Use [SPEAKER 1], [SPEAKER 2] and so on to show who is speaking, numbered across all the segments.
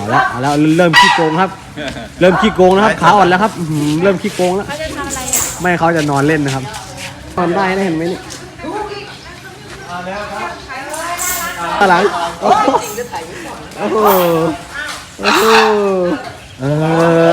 [SPEAKER 1] เอาละเอาแล้วเริ่มขี้โกงครับ เริ่มขี้โกงนะครับขาอ่อนแล้วครับอื้อหือเริ่มขี้โกงแล้ว
[SPEAKER 2] เขาจะทำอะไรอะ
[SPEAKER 1] ไม่เขาจะนอนเล่นนะครับนอนได้นะเห็นไหมเนี่ยข้างหลังโอ้โหโอ้โหโอ้โหเออ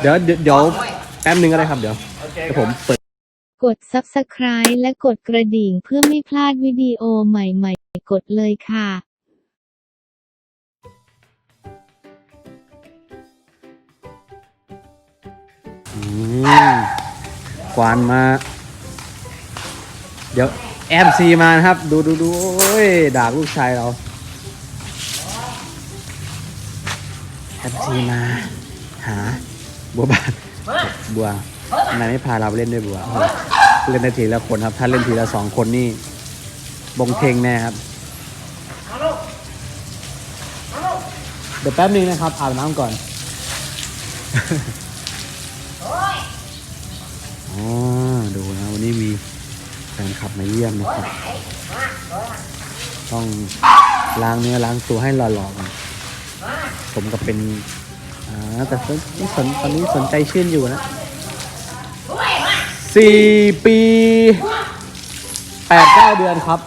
[SPEAKER 1] เดี๋ยวเดี๋ยวเดี๋ยวแป๊บนึงก็ได้ครับเดี๋ยวเดี๋ยวผมเปิด
[SPEAKER 3] กด subscribe และกดกระดิ่งเพื่อไม่พลาดวิดีโอใหม่ๆ กดเลยค่ะ
[SPEAKER 1] กวานมา เดี๋ยวแอมซีมานะครับ ดูดูดูโอ้ยด่าลูกชายเราแอมซีมา หา บัวบานบัวทำไมไม่พาเราไปเล่นด้วยบัว เล่นได้ทีละคนครับ ถ้าเล่นทีละสองคนนี่ บงเทงแน่ครับเดี๋ยวแป๊บนึงนะครับอาบน้ำก่อน อ๋อ ดูนะวันนี้มีแฟนคลับมาเยี่ยมนะครับ ต้องล้างเนื้อล้างตัวให้หล่อๆก่อนผมก็เป็นอ่าแต่สนสนตอนนี้สนใจชื่นอยู่นะสี่ปีแปดเก้าเดือนครับ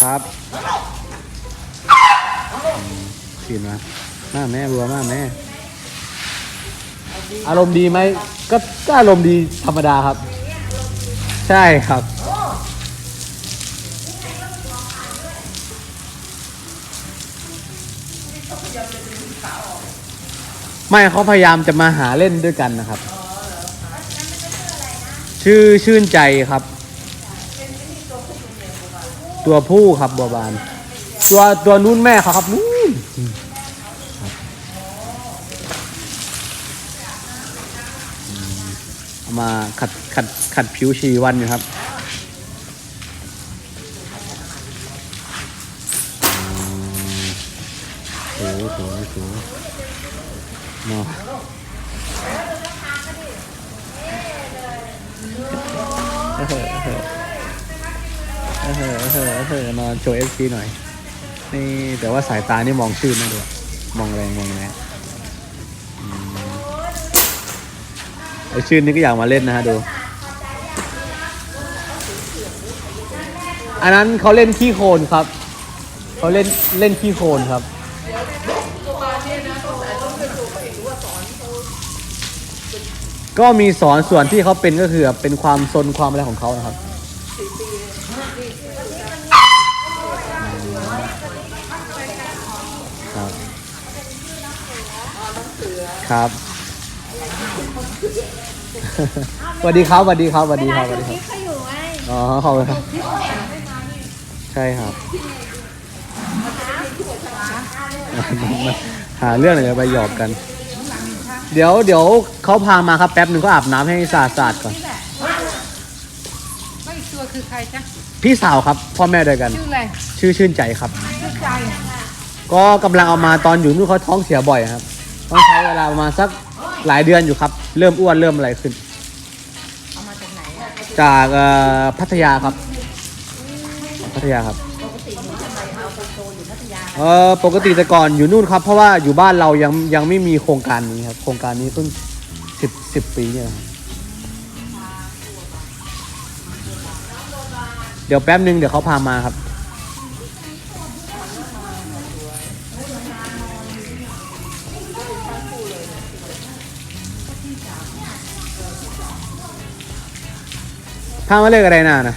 [SPEAKER 1] ครับอืมชื่นมามาแม่บัวมาแม่ อารมณ์ดีไหมก็ก็อารมณ์ดีธรรมดาครับ ใช่ครับ ไม่เขาพยายามจะมาหาเล่นด้วยกันนะครับ ชื่อชื่นใจครับ ตัวผู้ครับบัวบาน ตัวตัวนู้นแม่เขาครับนู้น เอามาขัดขัดขัดผิวชีวันอยู่ครับอืมถูถูถูเนาะเออเออเออเออเออเออเออนอนโชว์เอฟซีหน่อย นี่แต่ว่าสายตานี่มองชื่นนะดูมองแรงมองแรง ไอชื่นนี่ก็อยากมาเล่นนะฮะดู อันนั้นเขาเล่นขี้โคลนครับ เขาเล่นเล่นขี้โคลนครับก็มีสอนส่วนที่เขาเป็นก็คือเป็นความซนความอะไรของเขานะครับ ครับ ครับ สวัสดีครับสวัสดีครับสวัสดีครับสวัสดีครับ
[SPEAKER 2] เขาอยู่ไง
[SPEAKER 1] อ๋อขอบคุณครับใช่ครับหาเรื่องอะไรไปหยอกกัน เดี๋ยวเดี๋ยวเขาพามาครับแป๊บหนึ่งก็อาบน้ำให้สะอาดสะอาดก่อน
[SPEAKER 4] ก็อีกตัวคือใครจ๊ะ
[SPEAKER 1] พี่สาวครับ พ่อแม่เดียวกัน
[SPEAKER 4] ชื่ออะไร
[SPEAKER 1] ชื่อชื่นใจครับ
[SPEAKER 4] ชื่อใจ
[SPEAKER 1] ก็กำลังเอามาตอนอยู่นู่นเขาท้องเสียบ่อยครับ ต้องใช้เวลาประมาณสักหลายเดือนอยู่ครับ เริ่มอ้วนเริ่มอะไรขึ้น
[SPEAKER 4] เอามาจากไหนอะ
[SPEAKER 1] จากเอ่อพัทยาครับ พัทยาครับเออปกติแต่ก่อนอยู่นู่นครับ เพราะว่าอยู่บ้านเรายังยังไม่มีโครงการนี้ครับ โครงการนี้เพิ่งสิบสิบปีเนี่ยนะครับเดี๋ยวแป๊บนึงเดี๋ยวเขาพามาครับ พามาเลือกอะไรน่ะนะ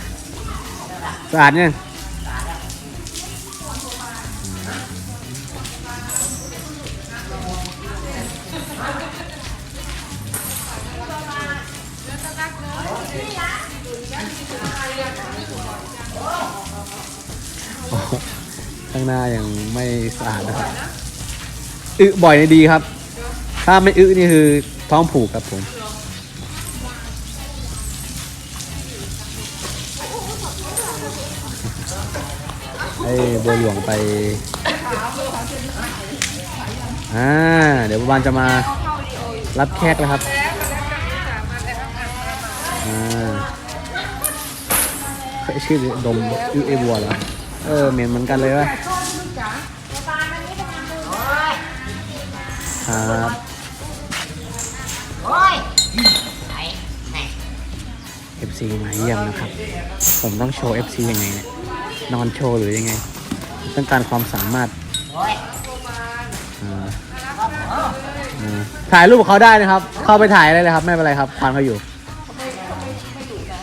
[SPEAKER 1] สะอาดเนี่ยงข้างหน้ายังไม่สะอาดนะครับอึบ่อยในดีครับ ถ้าไม่อึนี่คือท้องผูกครับผม ให้บัวหลวงไปอ่าเดี๋ยวบัวบานจะมารับแขกแล้วครับอ่าเฮ้ยชื่อดมอือเอบัวเหรอเออเหม็นเหมือนกันเลยวะครับ FC มาเยี่ยมนะครับ ผมต้องโชว์ FC ยังไงเนี่ย นอนโชว์หรือยังไง ต้องการความสามารถอ่าอ่าถ่ายรูปกับเขาได้นะครับ เข้าไปถ่ายได้เลยครับ ไม่เป็นไรครับควานเขาอยู่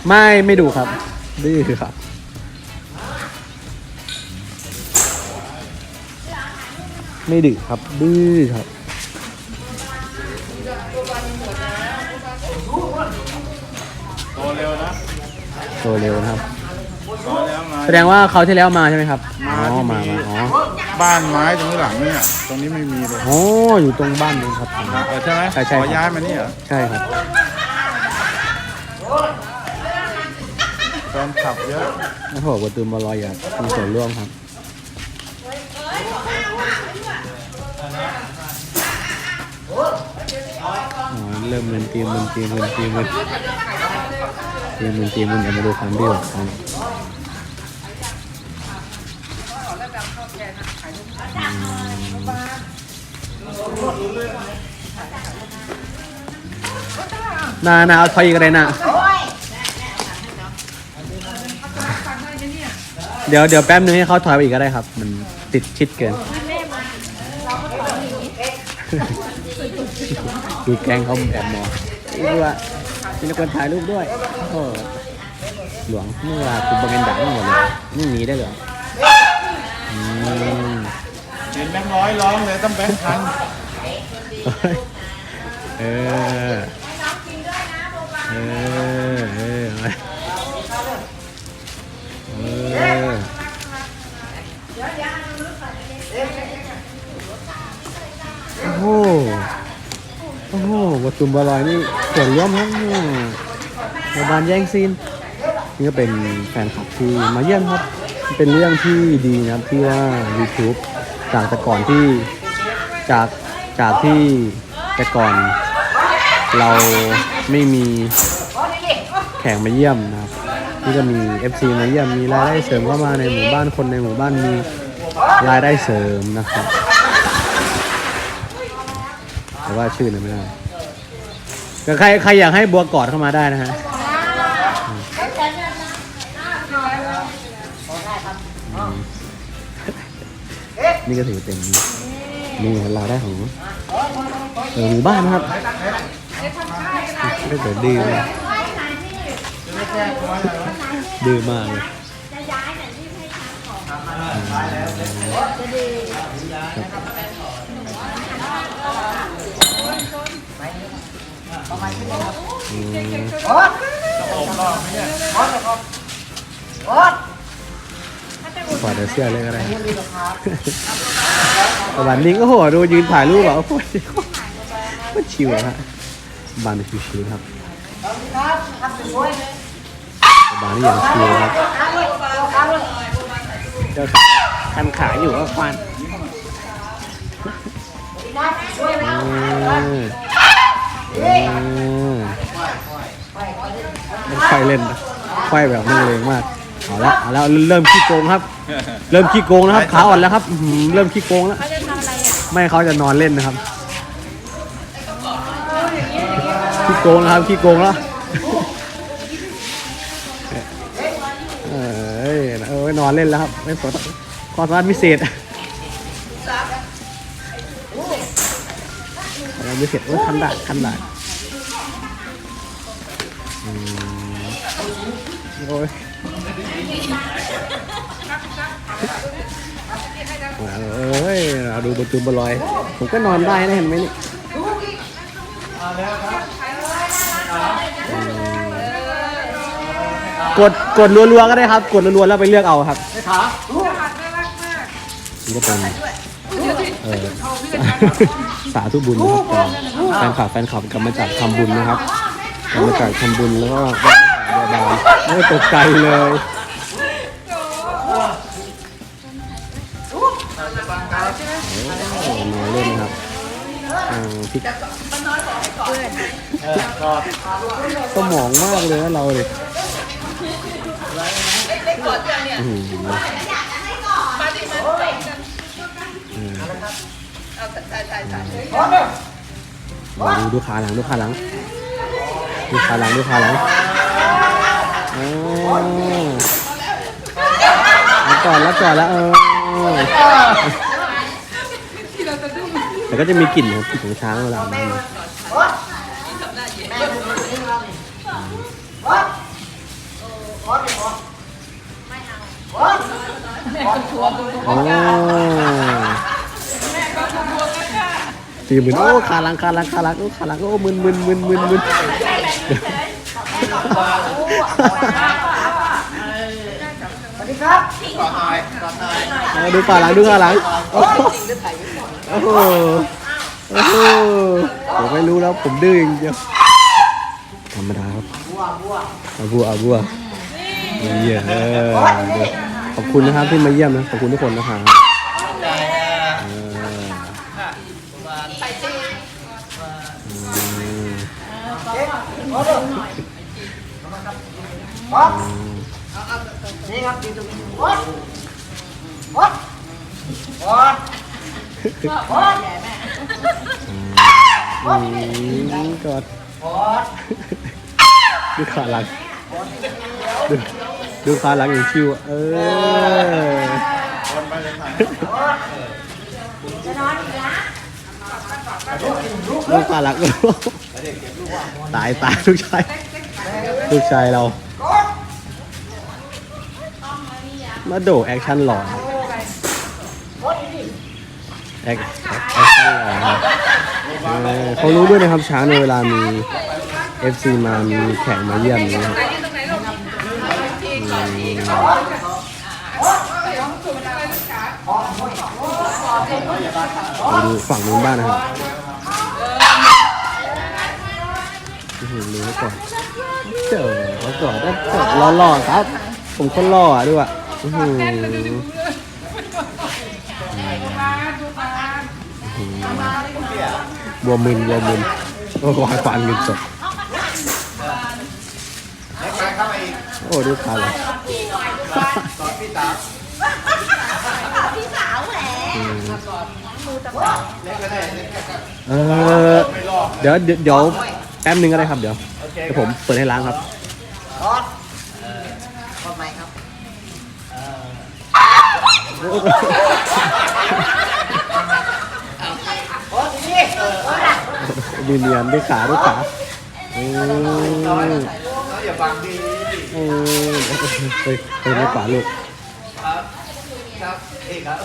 [SPEAKER 1] ไม่ไม่ดูครับดื้อครับ ไม่ดื้อครับดื้อครับ
[SPEAKER 2] โตเร็วนะ
[SPEAKER 1] โตเร็วนะครับ
[SPEAKER 2] โตแล้วมา
[SPEAKER 1] แสดงว่าเขาวที่แล้วมาใช่ไหมครับอ๋อ
[SPEAKER 2] ที่
[SPEAKER 1] มามาอ๋อ
[SPEAKER 2] บ้านไม้ตรงหลังเนี่ยตรงนี้ไม่มีเลย
[SPEAKER 1] อ๋ออยู่ตรงบ้านนู้นครับ
[SPEAKER 2] เออใช่ไหม
[SPEAKER 1] ใช่ใช่
[SPEAKER 2] ขอย้ายมานี่เหรอ
[SPEAKER 1] ใช่ครับ
[SPEAKER 2] แฟนขับเยอะ
[SPEAKER 1] โอ้โหประตูมารอยอยากมีส่วนร่วมครับ อ๋อเริ่มเงินตีมเงินตีมเงินตีมเงินตีมเงินตีมเงินเดี๋ยวมาดูความเบี้ยว กันนานาเอาถอยอีกอะไรนะเดี๋ยวเดี๋ยวแป๊บนึงให้เขาถอยไปอีกก็ได้ครับ มันติดชิดเกินดูแกงเขาแอบมองดูว่ามีคนถ่ายรูปด้วยโอ้หลวงเมื่อคุณบางเงินดังหมดเลยนี่หนีได้เหรออืม
[SPEAKER 2] เห็นแบงค์ร้อยร้องเลยต้องแบงค์พัน
[SPEAKER 1] เออ เออ เออเออโอ้โห โอ้โหวัตถุมบอลอยนี่ส่วนร่วมครับเนี่ยบานแย่งซีนนี่ก็เป็นแฟนคลับที่มาเยี่ยมครับ เป็นเรื่องที่ดีนะครับที่ว่า YouTube จากแต่ก่อนที่จากจากที่แต่ก่อนเราไม่มีแขกมาเยี่ยมนะครับนี่ก็มี FC มาเยี่ยมมีรายได้เสริมเข้ามาในหมู่บ้านคนในหมู่บ้านมีรายได้เสริมนะครับแต่ว่าชื่อเนี่ยไม่ได้ใครใครอยากให้บัวกอดเข้ามาได้นะฮะ นี่ก็ถือเป็นนี่ราได้ของเออหมู่บ้านนะครับไม่แต่ดื้อมากดื้อมากเลยอืมขอเดี๋ยวเสื้อเลยก็ได้ประมาณนี้ก็โหดูยืนถ่ายรูปแบบโอ้โหก็ชิวฮะบานชิวๆครับบานนี่อย่างชิวครับเจ้าสาวคันขาอยู่ก็ควันไม่ค่อยเล่นนะค่อยแบบนักเลงมาก เอาละเอาแล้วเริ่มขี้โกงครับ เริ่มขี้โกงแล้วครับขาอ่อนแล้วครับอื้อหือเริ่มขี้โกงแล้วไม่เขาจะนอนเล่นนะครับขี้โกงแล้วครับขี้โกงแล้วเอ้ยเอ้ยนอนเล่นแล้วครับไม่สนความสามารถพิเศษความสามารถพิเศษโอ้ยคันดาคันดาอืมโอ้ย เอ้ยเอาดูประตูบอลอย ผมก็นอนได้นะเห็นไหมนี่กดกดรัวๆก็ได้ครับ กดรัวๆแล้วไปเลือกเอาครับนี่ก็เป็นเออสาธุบุญนะครับแฟนคลับแฟนคลับกลับมาจากทำบุญนะครับกลับมาจากทำบุญแล้วก็ดมหาบัวบานไม่ตกใจเลย อ่าพี่สมองมากเลยนะเราเลยอื้อหืออืมดูดูขาหลังดูขาหลังดูขาหลังดูขาหลังโอ้แล้วก่อนแล้วก่อนแล้วเออ แต่ก็จะมีกลิ่นครับกลิ่นของช้างเวลามันโอ้สี่หมื่นโอ้ขาหลังขาหลังขาหลังโอ้ขาหลังโอ้มึนมึนมึนมึนมึนเอาดูขาหลังดูขาหลัง โอ้โหโอ้โหโอ้โหผมไม่รู้แล้วผมดื้ออย่างเดียวธรรมดาครับอาบัวอาบัวเยี่ยมเออขอบคุณนะครับที่มาเยี่ยมนะขอบคุณทุกคนนะครับเอออืม
[SPEAKER 5] นี่ครับดีตรงนี้โอ๊ยโอ๊ยโอ๊ยโอ๊ย
[SPEAKER 1] อืมกอดดูขาหลัง ดูดูขาหลังอย่างชิวอะเออดูขาหลังตายตายลูกชายลูกชายเรา มาโดแอคชั่นหล่อ แอคแอคชั่นหล่อครับเออเขารู้ด้วยนะครับช้างในเวลามี FC มามีแขกมาเยี่ยมนี้ครับไปดูฝั่งนู้นบ้างนะครับหือดูไว้ก่อนเจอเขาก่อนได้เจอหล่อๆครับ ผมคนหล่ออะด้วยอะ บัวมึนบัวมึนโอ้ควายฟันเงินสดโอ้ดูขาเลยเออเดี๋ยวเดี๋ยวเดี๋ยวแป๊บนึงก็ได้ครับเดี๋ยวเดี๋ยวผมเปิดให้ล้างครับ
[SPEAKER 5] โอ๊ยทำไมครับ โอ๊ ยนี่โอ๊ยน่ะ
[SPEAKER 1] มีเนียนด้วยขาด้วยขาเออ
[SPEAKER 2] อย่าบังดี
[SPEAKER 1] เออเฮ้ยเฮ้ยไม่ขวาลูก
[SPEAKER 2] ครับเอกครับ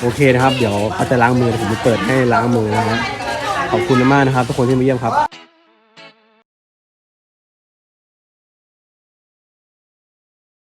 [SPEAKER 1] โอเคนะครับ เดี๋ยวเขาจะล้างมือผมจะเปิดให้ล้างมือนะครับขอบคุณมากนะครับทุกคนที่มาเยี่ยมครับ